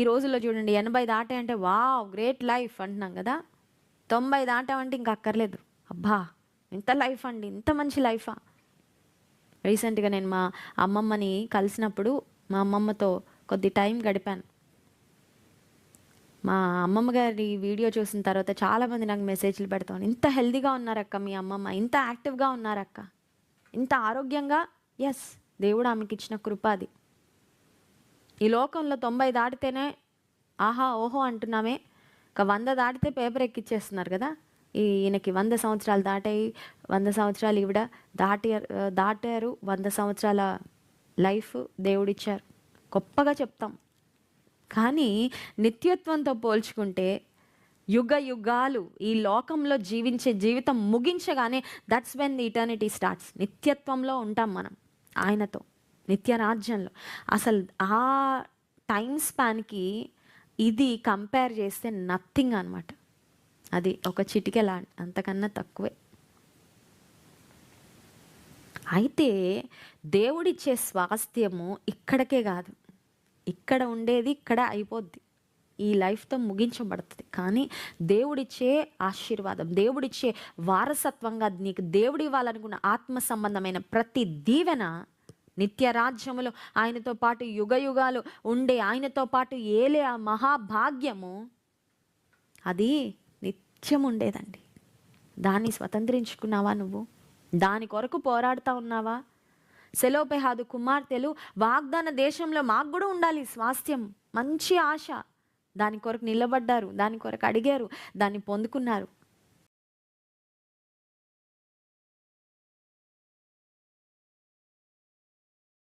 ఈ రోజుల్లో చూడండి ఎనభై దాటే అంటే వావ్ గ్రేట్ లైఫ్ అంటున్నాం కదా. తొంభై దాటామంటే ఇంకా అక్కర్లేదు. అబ్బా ఇంత లైఫ్ అండి ఇంత మంచి లైఫా. రీసెంట్గా నేను మా అమ్మమ్మని కలిసినప్పుడు మా అమ్మమ్మతో కొద్ది టైం గడిపాను. మా అమ్మమ్మ గారి వీడియో చూసిన తర్వాత చాలామంది నాకు మెసేజ్లు పెడతాను ఇంత హెల్దీగా ఉన్నారక్క మీ అమ్మమ్మ ఇంత యాక్టివ్గా ఉన్నారక్క ఇంత ఆరోగ్యంగా ఎస్ దేవుడు ఆమెకి ఇచ్చిన కృప అది. ఈ లోకంలో తొంభై దాటితేనే ఆహా ఓహో అంటున్నామే. ఒక వంద దాటితే పేపర్ ఎక్కిచ్చేస్తున్నారు కదా. ఈ ఈయనకి వంద సంవత్సరాలు దాటాయి వంద సంవత్సరాలు ఈవిడ దాటి దాటారు వంద సంవత్సరాల లైఫ్ దేవుడిచ్చారు. గొప్పగా చెప్తాం. కానీ నిత్యత్వంతో పోల్చుకుంటే యుగ యుగాలు ఈ లోకంలో జీవించే జీవితం ముగించగానే that's when the eternity starts నిత్యత్వంలో ఉంటాం మనం ఆయనతో. నిత్య రాజ్యంలో అసలు ఆ టైం స్పాన్కి ఇది కంపేర్ చేస్తే నథింగ్ అనమాట అది ఒక చిటికెలా అంతకన్నా తక్కువే. అయితే దేవుడిచ్చే స్వాస్థ్యము ఇక్కడికే కాదు. ఇక్కడ ఉండేది ఇక్కడ అయిపోద్ది. ఈ లైఫ్తో ముగించబడుతుంది. కానీ దేవుడిచ్చే ఆశీర్వాదం దేవుడిచ్చే వారసత్వంగా నీకు దేవుడు ఇవ్వాలనుకున్న ఆత్మ సంబంధమైన ప్రతి దీవెన నిత్య రాజ్యములో ఆయనతో పాటు యుగ యుగాలు ఉండే ఆయనతో పాటు ఏలే ఆ మహాభాగ్యము అది నిత్యం ఉండేదండి. దాన్ని స్వతంత్రించుకున్నావా నువ్వు? దాని కొరకు పోరాడుతూ ఉన్నావా? సెలోపెహాదు కుమార్తెలు వాగ్దాన దేశంలో మాకు కూడా ఉండాలి స్వాస్థ్యం మంచి ఆశ. దాని కొరకు నిలబడ్డారు దాని కొరకు అడిగారు దాన్ని పొందుకున్నారు.